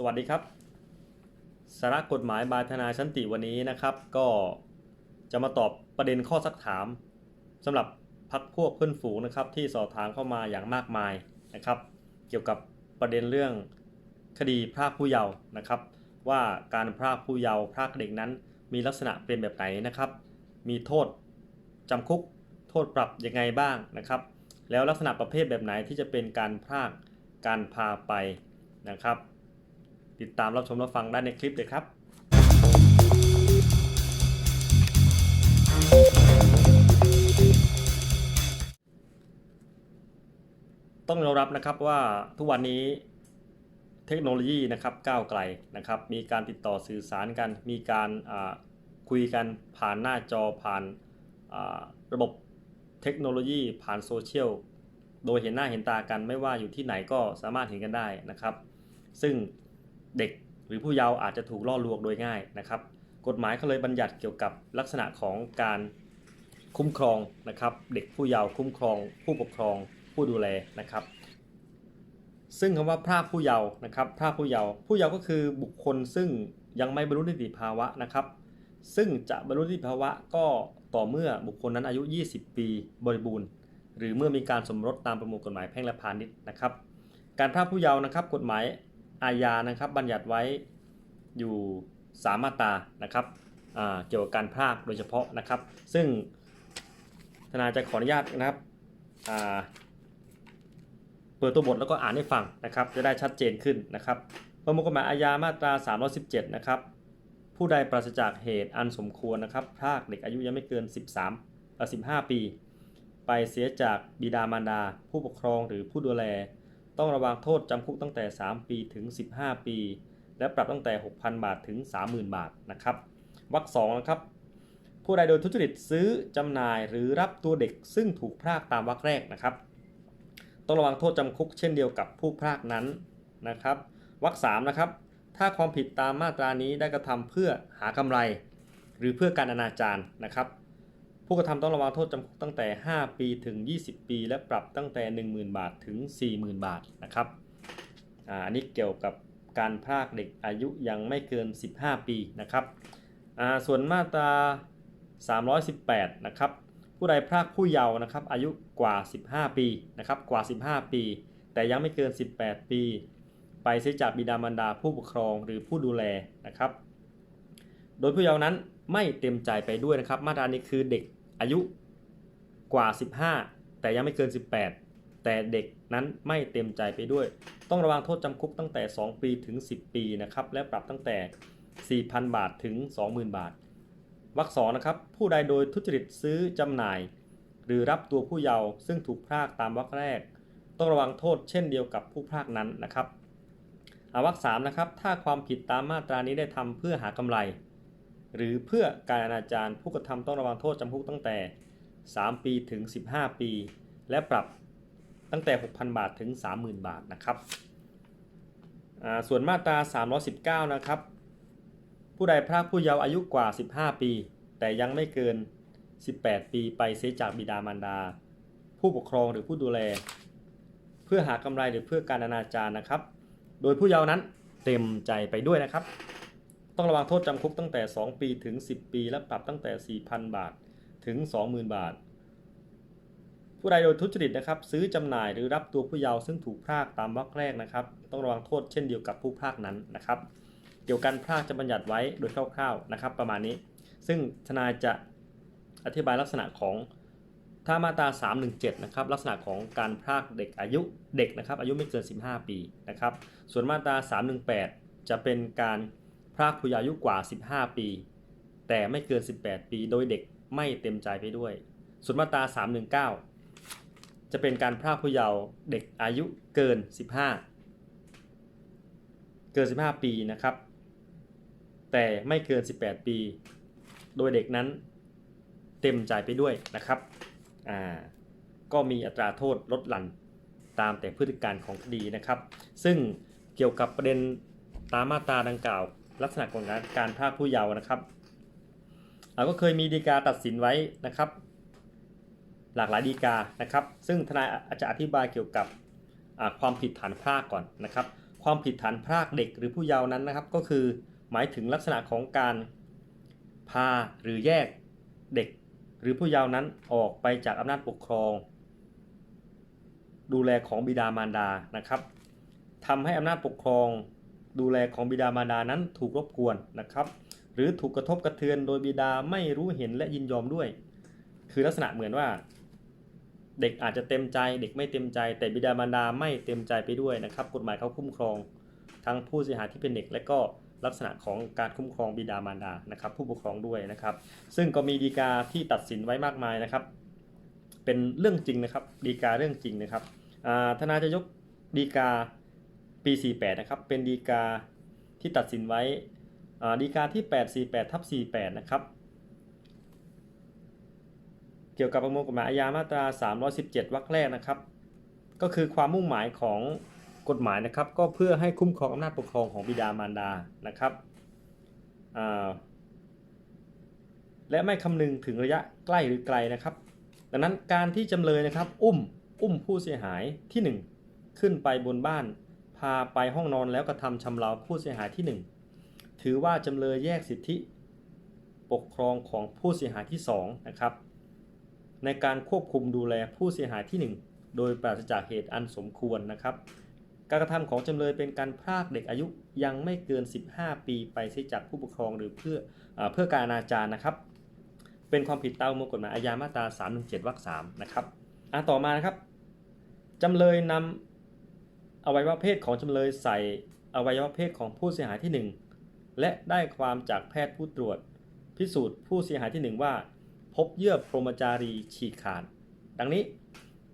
สวัสดีครับ สาระกฎหมายบายธนาชันติวันนี้นะครับ ก็จะมาตอบประเด็นข้อสักถามสำหรับพักพวกเพื่อนฝูงนะครับ ที่สอบถามเข้ามาอย่างมากมายนะครับ เกี่ยวกับประเด็นเรื่องคดีพรากผู้เยาว์นะครับ ว่าการพรากผู้เยาว์พรากเด็กนั้น มีลักษณะเป็นแบบไหนนะครับ มีโทษจำคุก โทษปรับยังไงบ้างนะครับ แล้วลักษณะประเภทแบบไหนที่จะเป็นการพรากการพาไปนะครับ ติดตามรับชมรับฟังได้ในคลิปเลยครับต้องยอมรับนะครับว่าทุกวันนี้เทคโนโลยีนะครับก้าวไกลนะครับ มีการติดต่อสื่อสารกัน มีการคุยกันผ่านหน้าจอผ่านาระบบเทคโนโลยีผ่านโซเชียลโดยเห็นหน้าเห็นตากันไม่ว่าอยู่ที่ไหนก็สามารถเห็นกันได้นะครับ ซึ่ง เด็กหรือผู้เยาว์อาจจะถูกล่อลวงโดยง่ายนะครับ กฎหมายก็เลยบัญญัติเกี่ยวกับลักษณะของการคุ้มครองนะครับ เด็กผู้เยาว์คุ้มครอง ผู้ปกครองผู้ดูแลนะครับ ซึ่งคำว่าพรากผู้เยาว์นะครับพรากผู้เยาว์ผู้เยาว์ก็คือบุคคลซึ่งยังไม่บรรลุนิติภาวะนะครับ ซึ่งจะบรรลุนิติภาวะก็ต่อเมื่อบุคคลนั้นอายุ 20 ปีบริบูรณ์ หรือเมื่อมีการสมรสตามประมวลกฎหมายแพ่งและพาณิชย์นะครับ การพรากผู้เยาว์นะครับ กฎหมาย อาญานะครับบัญญัติไว้อยู่สามมาตรานะครับเกี่ยวกับการพรากโดยเฉพาะนะครับ ซึ่งทนายจะขออนุญาตนะครับเปิดตัวบทแล้วก็อ่านให้ฟังนะครับ จะได้ชัดเจนขึ้นนะครับประมวลกฎหมายอาญามาตรา 317 นะครับ ผู้ใดปราศจากเหตุอันสมควรนะครับพรากเด็กอายุยังไม่เกิน 13เอ่อ15 ปี ไปเสียจากบิดามารดา ผู้ปกครองหรือผู้ดูแล ต้องระวังโทษจำคุกตั้งแต่ 3 ปีถึง 15 ปี และปรับตั้งแต่ 6,000 บาทถึง 30,000 บาทนะครับวรรคสองนะครับผู้ใดโดยทุจริตซื้อจำหน่ายหรือรับตัวเด็กซึ่งถูกพรากตามวรรคแรกนะครับ ต้องระวังโทษจำคุกเช่นเดียวกับผู้พรากนั้นนะครับวรรคสามนะครับถ้าความผิดตามมาตรานี้ได้กระทำเพื่อหากำไร หรือเพื่อการอนาจารนะครับ ผู้กระทำต้องระวังโทษจำคุกตั้งแต่ 5 ปีถึง 20 ปี และปรับตั้งแต่ 10,000 บาทถึง 40,000 บาทนะครับอันนี้เกี่ยวกับการพรากเด็กอายุยังไม่เกิน 15 ปีนะครับส่วนมาตรา 318 นะครับผู้ใดพรากผู้เยาว์นะครับอายุกว่า 15 ปีนะครับกว่า 15 ปี แต่ยังไม่เกิน 18 ปี ไปเสียจากบิดามารดาผู้ปกครองหรือผู้ดูแลนะครับ โดยผู้เยาว์นั้นไม่เต็มใจไปด้วยนะครับ มาตรานี้คือเด็ก อายุกว่า 15 แต่ยังไม่เกิน 18 แต่เด็กนั้นไม่เต็มใจไปด้วย ต้องระวังโทษจำคุกตั้งแต่ 2 ปีถึง 10 ปีนะครับ และปรับตั้งแต่ 4,000 บาทถึง 20,000 บาทวรรคสองนะครับ ผู้ใดโดยทุจริตซื้อจำหน่าย หรือรับตัวผู้เยาว์ซึ่งถูกพรากตามวรรคแรก ต้องระวังโทษเช่นเดียวกับผู้พรากนั้นนะครับอวรรคสามนะครับ ถ้าความผิดตามมาตรานี้ได้ทำเพื่อหากำไร หรือเพื่อการอนาจารผู้กระทำต้องระวังโทษจำคุกตั้งแต่ 3 ปีถึง 15 ปี และปรับตั้งแต่ 6,000 บาทถึง 30,000 บาทนะครับส่วนมาตรา 319 นะครับ ผู้ใดพรากผู้เยาว์อายุกว่า 15 ปี แต่ยังไม่เกิน 18 ปีไปเสียจากบิดามารดา ผู้ปกครองหรือผู้ดูแล เพื่อหากำไรหรือเพื่อการอนาจารนะครับ โดยผู้เยาว์นั้นเต็มใจไปด้วยนะครับ ต้องระวังโทษจำคุกตั้งแต่ 2 ปีถึง 10 ปี และปรับตั้งแต่ 4,000 บาทถึง 20,000 บาท ผู้ใดโดยทุจริตนะครับ ซื้อจำหน่ายหรือรับตัวผู้เยาว์ซึ่งถูกพรากตามวรรคแรกนะครับ ต้องระวังโทษเช่นเดียวกับผู้พรากนั้นนะครับ เกี่ยวกันพรากจะบัญญัติไว้โดยคร่าวๆนะครับ ประมาณนี้ ซึ่งทนายจะอธิบายลักษณะของถ้ามาตรา 317 นะครับ ลักษณะของการพรากเด็กอายุเด็กนะครับ อายุไม่เกิน 15 ปีนะครับ ส่วนมาตรา 318 จะเป็นการ พรากผู้เยาว์อายุกว่า 15 ปี แต่ไม่เกิน 18 ปีโดยเด็กไม่เต็มใจไปด้วยส่วนมาตรา319 จะเป็นการพรากผู้เยาว์เด็กอายุเกิน 15 เกิน 15 ปีนะครับ แต่ไม่เกิน 18 ปี โดยเด็กนั้นเต็มใจไปด้วยนะครับอ่าก็มีอัตราโทษลดหลั่นตามแต่พฤติการของคดีนะครับ ซึ่งเกี่ยวกับประเด็นตามมาตราดังกล่าว ลักษณะของการการพรากผู้เยาว์นะครับเราก็เคยมีดีกาตัดสินไว้นะครับ หลากหลายดีกานะครับ ซึ่งทนายอาจจะอธิบายเกี่ยวกับความผิดฐานพรากก่อนนะครับ ความผิดฐานพรากเด็กหรือผู้เยาว์นั้นนะครับ ก็คือหมายถึงลักษณะของการพาหรือแยกเด็กหรือผู้เยาว์นั้นออกไปจากอำนาจปกครอง ดูแลของบิดามารดานะครับทำให้อำนาจปกครอง ดูแลของบิดามารดานั้นถูกรบกวนนะครับ หรือถูกกระทบกระเทือนโดยบิดาไม่รู้เห็นและยินยอมด้วย คือลักษณะเหมือนว่า เด็กอาจจะเต็มใจ เด็กไม่เต็มใจ แต่บิดามารดาไม่เต็มใจไปด้วยนะครับ กฎหมายเขาคุ้มครอง ทั้งผู้เสียหายที่เป็นเด็กและก็ลักษณะของการคุ้มครองบิดามารดานะครับ ผู้ปกครองด้วยนะครับ ซึ่งก็มีดีกาที่ตัดสินไว้มากมายนะครับ เป็นเรื่องจริงนะครับดีกาเรื่องจริงนะครับอ่าธนาจะยกดีกา ปี 48 นะครับ เป็นดีกาที่ตัดสินไว้ดีกาที่ 848ทับ48 นะครับ เกี่ยวกับประมวลกฎหมายอาญามาตรา 317 วรรคแรกนะครับ ก็คือความมุ่งหมายของกฎหมายนะครับ ก็เพื่อให้คุ้มครองอำนาจปกครองของบิดามารดานะครับและไม่คำนึงถึงระยะใกล้หรือไกลนะครับ ดังนั้นการที่จำเลยนะครับ อุ้มอุ้มผู้เสียหายที่ 1 ขึ้นไปบนบ้าน พาไปห้องนอนแล้วกระทำชำเราผู้เสียหายที่ 1 ถือว่าจำเลยแยกสิทธิปกครองของผู้เสียหายที่2นะครับในการควบคุมดูแลผู้เสียหายที่ 1 โดยปราศจากเหตุอันสมควรนะครับ การกระทำของจำเลยเป็นการพรากเด็กอายุยังไม่เกิน 15 ปีไปเสียจากผู้ปกครองหรือเพื่ออเพื่อการอนาจารนะครับ เป็นความผิดตามมวลกฎหมายอาญามาตรา 317วรรค3นะครับอะต่อมานะครับจำเลยนำ อวัยวะเพศของจำเลยใส่อวัยวะเพศของผู้เสียหายที่ 1 และได้ความจากแพทย์ผู้ตรวจ พิสูจน์ผู้เสียหายที่ 1 ว่า พบเยื่อพรหมจารีฉีกขาด ดังนี้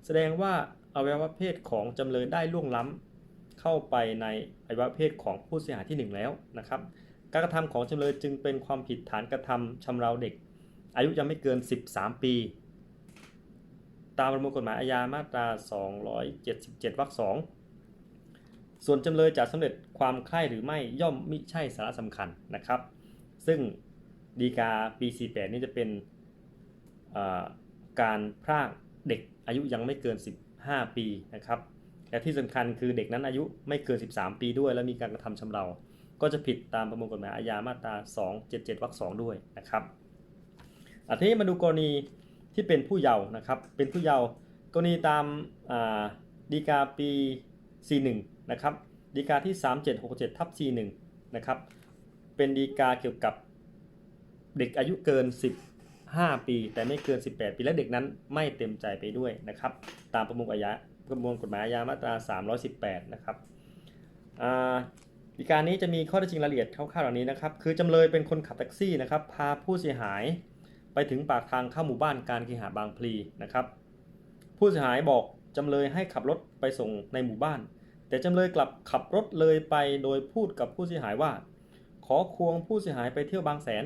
แสดงว่าอวัยวะเพศของจำเลยได้ล่วงล้ำเข้าไปในอวัยวะเพศของผู้เสียหายที่ 1 แล้วนะครับ การกระทำของจำเลยจึงเป็นความผิดฐานกระทำชำเราเด็ก อายุยังไม่เกิน 13 ปี ตามประมวลกฎหมายอาญามาตรา 277วรรค2 ส่วนจำเลยจะสำเร็จความใคร่หรือไม่ย่อมมิใช่สาระสำคัญนะครับ ซึ่งดีกาปี 48 นี่จะเป็นการพรากเด็กอายุยังไม่เกิน 15 ปีนะครับและที่สำคัญคือเด็กนั้นอายุไม่เกิน 13 ปีด้วย และมีการกระทำชำเรา ก็จะผิดตามประมวลกฎหมายอาญามาตรา 277วรรค2ด้วยนะครับอันนี้มาดูกรณีที่เป็นผู้เยาว์นะครับ เป็นผู้เยาว์กรณีตามดีกาปี 41 นะครับดีกาที่ 3767ทับ41นะครับเป็นดีกาเกี่ยวกับเด็กอายุเกิน 15 ปี แต่ไม่เกิน 18 ปีและเด็กนั้นไม่เต็มใจไปด้วยนะครับตามประมวลอาญาประมวลกฎหมายอาญามาตรา 318 นะครับดีการนี้จะมีข้อเท็จจริงรายละเอียดคร่าวๆเหล่านี้นะครับ คือจำเลยเป็นคนขับแท็กซี่นะครับ พาผู้เสียหายไปถึงปากทางเข้าหมู่บ้านการเคหะบางพลีนะครับ ผู้เสียหายบอกจำเลยให้ขับรถไปส่งในหมู่บ้าน แต่จำเลยกลับขับรถเลยไปโดยพูดกับผู้เสียหายว่า ขอควงผู้เสียหายไปเที่ยวบางแสน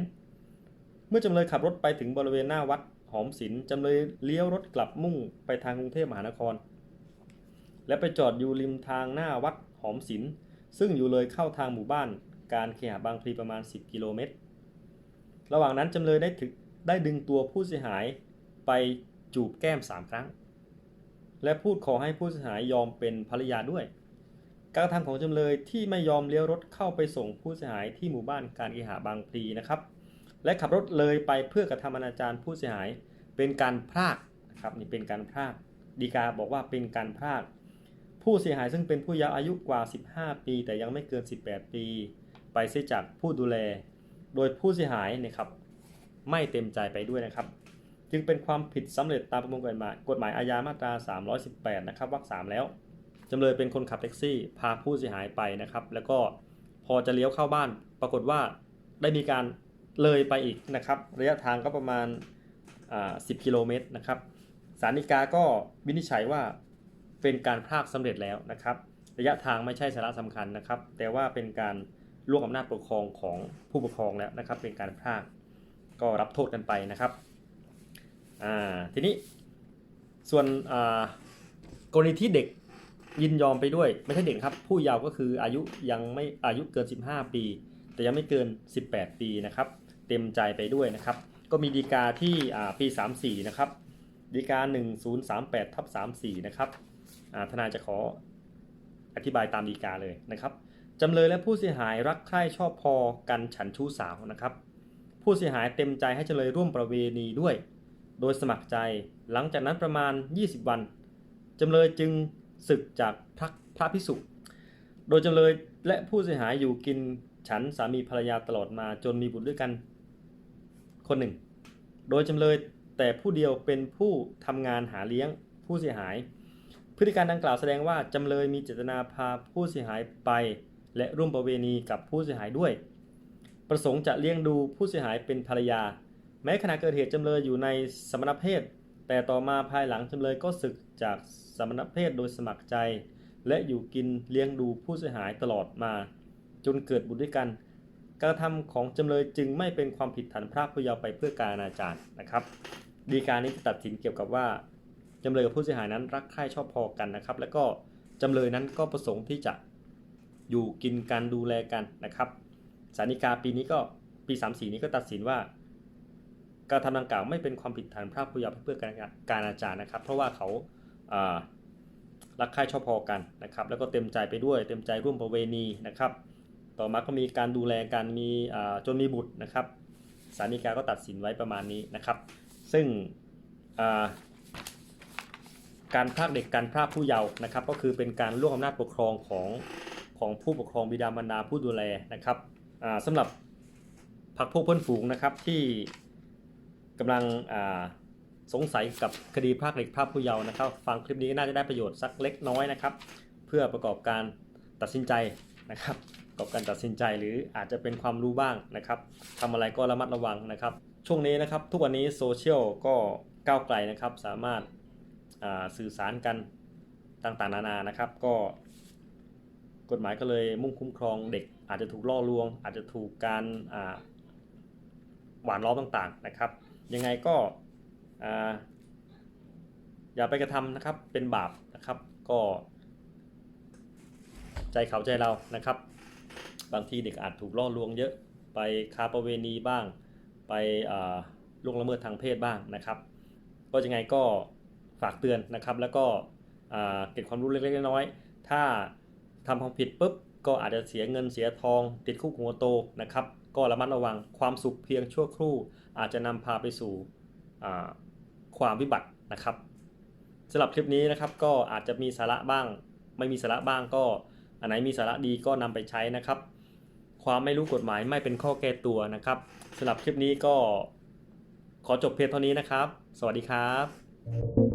เมื่อจำเลยขับรถไปถึงบริเวณหน้าวัดหอมศิลป์จำเลยเลี้ยวรถกลับมุ่งไปทางกรุงเทพมหานคร และไปจอดอยู่ริมทางหน้าวัดหอมศิลป์ซึ่งอยู่เลยเข้าทางหมู่บ้าน การเคหะบางพลีประมาณ 10 กิโลเมตร ระหว่างนั้นจำเลยได้ถึกได้ดึงตัวผู้เสียหายไปจูบแก้ม 3 ครั้ง และพูดขอให้ผู้เสียหายยอมเป็นภรรยาด้วย การกระทำของจำเลยที่ไม่ยอมเลี้ยวรถเข้าไปส่งผู้เสียหายที่หมู่บ้านการเคหะบางพลีนะครับ และขับรถเลยไปเพื่อกระทำอนาจารผู้เสียหายเป็นการพรากนะครับนี่เป็นการพรากดีกาบอกว่าเป็นการพรากผู้เสียหายซึ่งเป็นผู้ยาวอายุกว่า 15 ปี แต่ยังไม่เกิน 18 ปี ไปเสียจากผู้ดูแล โดยผู้เสียหายนะครับไม่เต็มใจไปด้วยนะครับ จึงเป็นความผิดสำเร็จตามประมวลกฎหมายกฎหมายอาญามาตรา 318 นะครับวรรค3แล้ว จำเลยเป็นคนขับแท็กซี่ พาผู้เสียหายไปนะครับ แล้วก็พอจะเลี้ยวเข้าบ้าน ปรากฏว่าได้มีการเลยไปอีกนะครับ ระยะทางก็ประมาณอ่า10กิโลเมตรนะครับศาลฎีกาก็วินิจฉัยว่าเป็นการพรากสำเร็จแล้วนะครับ ระยะทางไม่ใช่สาระสำคัญนะครับ แต่ว่าเป็นการล่วงอำนาจปกครองของผู้ปกครองแล้วนะครับ เป็นการพรากก็รับโทษกันไปนะครับทีนี้ส่วนกรณีที่เด็ก ยินยอมไปด้วย ไม่ใช่เด็กครับ ผู้เยาว์ก็คืออายุยังไม่อายุเกิน 15 ปี แต่ยังไม่เกิน 18 ปีนะครับ เต็มใจไปด้วยนะครับ ก็มีดีกาที่อ่าปี 34 นะครับดีกา 1038ทับ34 นะครับทนายจะขอออธิบายตามดีกาเลยนะครับจำเลยและผู้เสียหายรักใคร่ชอบพอกันฉันชู้สาวนะครับ ผู้เสียหายเต็มใจให้จำเลยร่วมประเวณีด้วย โดยสมัครใจหลังจากนั้นประมาณ 20 วันจำเลยจึง ศึกจากพระพระพิสุโดยจำเลยและผู้เสียหายอยู่กินฉันสามีภรรยาตลอดมาจนมีบุตรด้วยกันคนหนึ่ง โดยจำเลยแต่ผู้เดียวเป็นผู้ทำงานหาเลี้ยงผู้เสียหาย พฤติการดังกล่าวแสดงว่าจำเลยมีเจตนาพาผู้เสียหายไป และร่วมประเวณีกับผู้เสียหายด้วย ประสงค์จะเลี้ยงดูผู้เสียหายเป็นภรรยา แม้ขณะเกิดเหตุจำเลยอยู่ในสมณเพศ แต่ต่อมาภายหลังจำเลยก็ศึกจาก สมณเพศโดยสมัครใจ และอยู่กินเลี้ยงดูผู้เสียหายตลอดมา จนเกิดบุตรด้วยกัน การกระทำของจำเลยจึงไม่เป็นความผิดฐานพรากผู้เยาว์ไปเพื่อการอนาจารนะครับ ดีการนี้จะตัดสินเกี่ยวกับว่าจำเลยกับผู้เสียหายนั้นรักใคร่ชอบพอกันนะครับ แล้วก็จำเลยนั้นก็ประสงค์ที่จะอยู่กินกันดูแลกันนะครับศาลฎีกาปีนี้ก็ปี 34 นี้ก็ตัดสินว่า การทำดังกล่าวไม่เป็นความผิดฐานพรากผู้เยาว์เพื่อการการอาจารนะครับ เพราะว่าเขา รักใคร่ชอบพอกันนะครับ แล้วก็เต็มใจไปด้วย เต็มใจร่วมประเวณีนะครับ ต่อมาก็มีการดูแลกันมีจนมีบุตรนะครับศาลฎีกาก็ตัดสินไว้ประมาณนี้นะครับ ซึ่งาการพรากเด็กการพรากผู้เยาว์นะครับ ก็คือเป็นการล่วงอำนาจปกครองของของผู้ปกครองบิดามารดาผู้ดูแลนะครับอ่าสำหรับพรรคพวกเพื่อนฝูงนะครับที่กำลังา สงสัยกับคดีพรากเด็กพรากผู้เยาว์นะครับ ฟังคลิปนี้น่าจะได้ประโยชน์สักเล็กน้อยนะครับ เพื่อประกอบการตัดสินใจนะครับประกอบการตัดสินใจหรืออาจจะเป็นความรู้บ้างนะครับทำอะไรก็ระมัดระวังนะครับ ช่วงนี้นะครับ ทุกวันนี้โซเชียลก็ก้าวไกลนะครับ สามารถาสื่อสารกันต่างๆ นานานะครับ ก็กฎหมายก็เลยมุ่งคุ้มครองเด็กอาจจะถูกล่อลวง อาจจะถูกการาหวานล้อมต่างๆนะครับ ยังไงก็ อย่าไปกระทำนะครับเป็นบาปนะครับ ก็ ใจเขาใจเรานะครับ บางทีเด็กอาจถูกล่อลวงเยอะไปค้าประเวณีบ้าง ไปล่วงละเมิดทางเพศบ้างนะครับ ก็ยังไงก็ฝากเตือนนะครับ แล้วก็เก็บความรู้เล็กๆน้อยๆถ้าทำความผิดปุ๊บก็อาจจะเสียเงินเสียทอง ติดคุกหัวโตนะครับ ก็ระมัดระวังความสุขเพียงชั่วครู่ อาจจะนำพาไปสู่ ความวิบัตินะครับสำหรับคลิปนี้นะครับก็อาจจะมีสาระบ้าง ไม่มีสาระบ้างก็ อันไหนมีสาระดีก็นำไปใช้นะครับ ความไม่รู้กฎหมายไม่เป็นข้อแก้ตัวนะครับสำหรับคลิปนี้ก็ขอจบเพียงเท่านี้นะครับ สวัสดีครับ